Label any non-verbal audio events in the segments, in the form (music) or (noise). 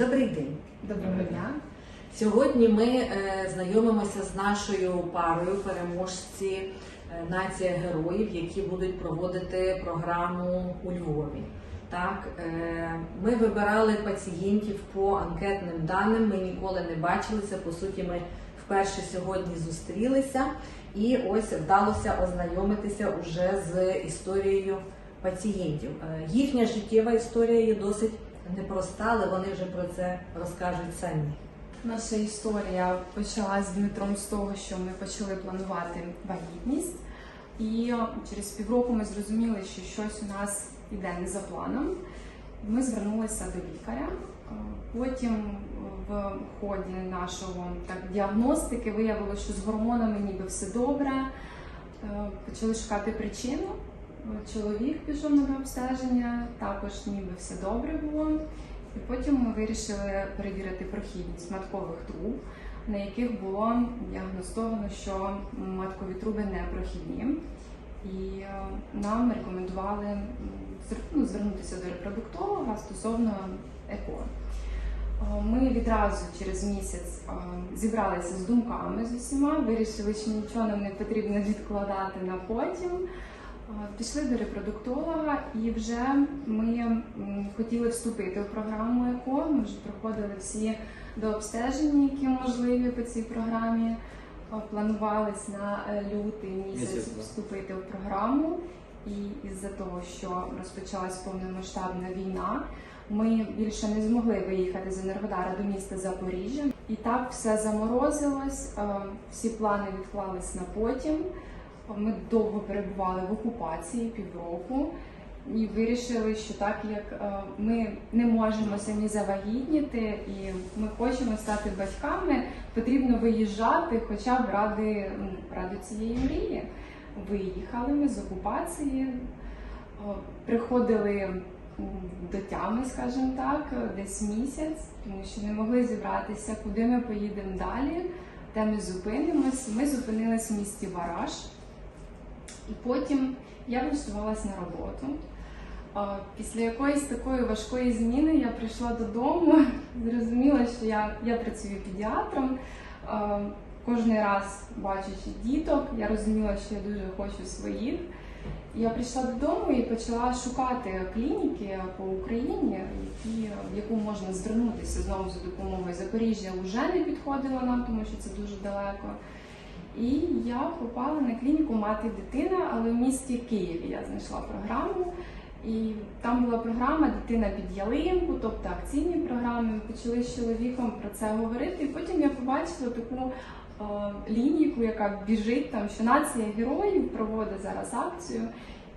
Добрий день. Доброго дня. Сьогодні ми е, знайомимося з нашою парою переможці е, Нація героїв, які будуть проводити програму у Львові. Так, е, ми вибирали пацієнтів по анкетним даним. Ми ніколи не бачилися. По суті, ми вперше сьогодні зустрілися, і ось вдалося ознайомитися уже з історією пацієнтів. Е, Їхня життєва історія є досить непроста, але вони вже про це розкажуть самі. Наша історія почалась з Дмитром з того, що ми почали планувати вагітність, і через півроку ми зрозуміли, що щось у нас іде не за планом. Ми звернулися до лікаря. Потім в ході нашого так, діагностики виявилося, що з гормонами ніби все добре. Почали шукати причину. Чоловік пішов на обстеження, також ніби все добре було. І потім ми вирішили перевірити прохідність маткових труб, на яких було діагностовано, що маткові труби не прохідні. І е, нам рекомендували ну, звернутися до репродуктолога стосовно ЕКО. Е, Ми відразу через місяць е, зібралися з думками з усіма, вирішили, що нічого нам не потрібно відкладати на потім. Е, Пішли до репродуктолога, і вже ми хотіли вступити в програму ЕКО. Ми вже проходили всі дообстеження, які можливі по цій програмі. Е, Планувались на е, лютий місяць вступити в програму. І із-за того, що розпочалась повномасштабна війна, ми більше не змогли виїхати з Енергодара до міста Запоріжжя. І так все заморозилось, всі плани відклались на потім. Ми довго перебували в окупації півроку і вирішили, що так як е, ми не можемо самі завагітніти і ми хочемо стати батьками, потрібно виїжджати хоча б ради, ну, ради цієї мрії. Виїхали ми з окупації, е, приходили до тями, скажімо так, десь місяць, тому що не могли зібратися, куди ми поїдемо далі, де ми зупинимось. Ми зупинились в місті Вараж. І потім я влаштувалась на роботу. Після якоїсь такої важкої зміни я прийшла додому, (laughs) зрозуміла, що я, я працюю педіатром. Кожен раз бачачи діток, я розуміла, що я дуже хочу своїх. Я прийшла додому і почала шукати клініки по Україні, які, в яку можна звернутися знову за допомогою. Запоріжжя вже не підходило нам, тому що це дуже далеко. І я попала на клініку мати дитина, але в місті Києві я знайшла програму. І там була програма Дитина під ялинку, тобто акційні програми. Ми почали з чоловіком про це говорити. І потім я побачила таку е, лінійку, яка біжить там, що нація героїв проводить зараз акцію.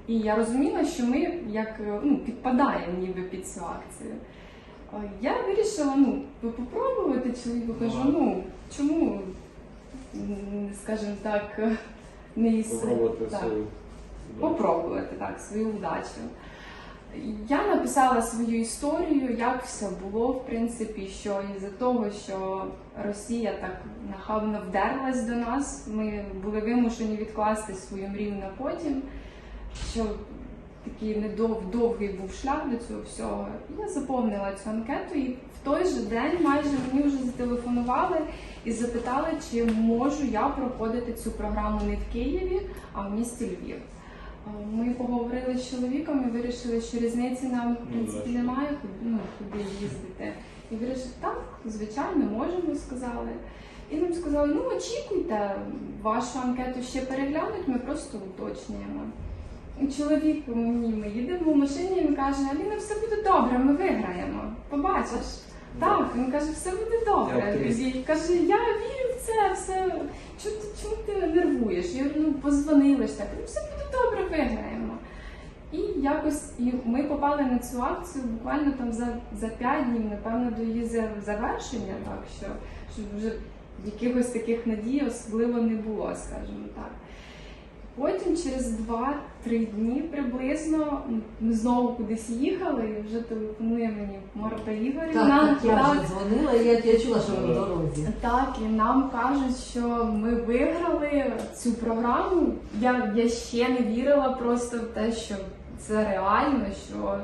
І я розуміла, що ми як е, ну, підпадаємо ніби під цю акцію. Е, Я вирішила ну, попробувати чоловіку, кажу, ну чому, скажімо так, не іс- Попробувати так, свою. попробувати так, свою удачу. Я написала свою історію, як все було, в принципі, що із-за того, що Росія так нахабно вдерлась до нас, ми були вимушені відкласти свою мрію на потім, що такий недов, був шлях до цього всього. Я заповнила цю анкету і в той же день майже мені вже зателефонували і запитали, чи можу я проходити цю програму не в Києві, а в місті Львів. Ми поговорили з чоловіком і вирішили, що різниці нам в принципі немає, куди, ну, куди їздити. І вирішили, так, звичайно, можемо, сказали. І нам сказали, ну очікуйте, вашу анкету ще переглянуть, ми просто уточнюємо. Чоловік мені ми їдемо в машині, він каже, Аліна, все буде добре, ми виграємо. Побачиш. Так, він каже, все буде добре. І каже, я вірю в це, все. Чому ти, чому ти нервуєш? Я ну позвонили ж так. Ну, все буде добре, виграємо. І якось і ми попали на цю акцію буквально там за, за 5 днів, напевно, до її завершення, так що, що вже якихось таких надій особливо не було, скажімо так. Потім через 2-3 дні приблизно ми знову кудись їхали, і вже телефонує мені Марта Ігорівна. Так, так, я вже дзвонила, і я, я чула, що ви в дорозі. так, і нам кажуть, що ми виграли цю програму. Я, я ще не вірила просто в те, що це реально, що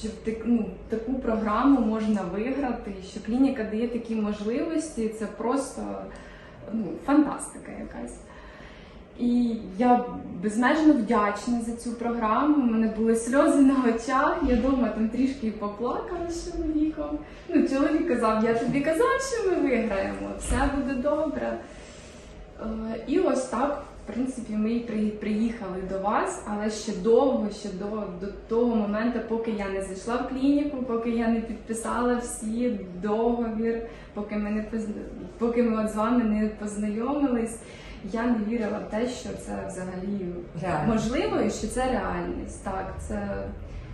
що так- ну, таку програму можна виграти, що клініка дає такі можливості. Це просто ну, фантастика якась. І я безмежно вдячна за цю програму. У мене були сльози на очах. Я вдома там трішки поплакала з чоловіком. Ну, чоловік казав, я тобі казав, що ми виграємо, все буде добре. Е, І ось так, в принципі, ми при- приїхали до вас, але ще довго, ще до, до того моменту, поки я не зайшла в клініку, поки я не підписала всі договір, поки ми не поки ми от з вами не познайомились. Я не вірила в те, що це взагалі Реально. можливо і що це реальність. Так, це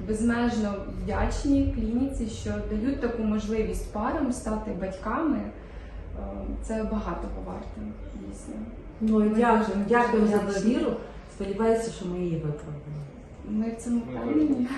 безмежно вдячні клініці, що дають таку можливість парам стати батьками. Е, Це багатого варто, дійсно. Ну і дякую, дуже- дякую за довіру. Сподіваюся, що ми її виправимо. Ми в цьому впевнені.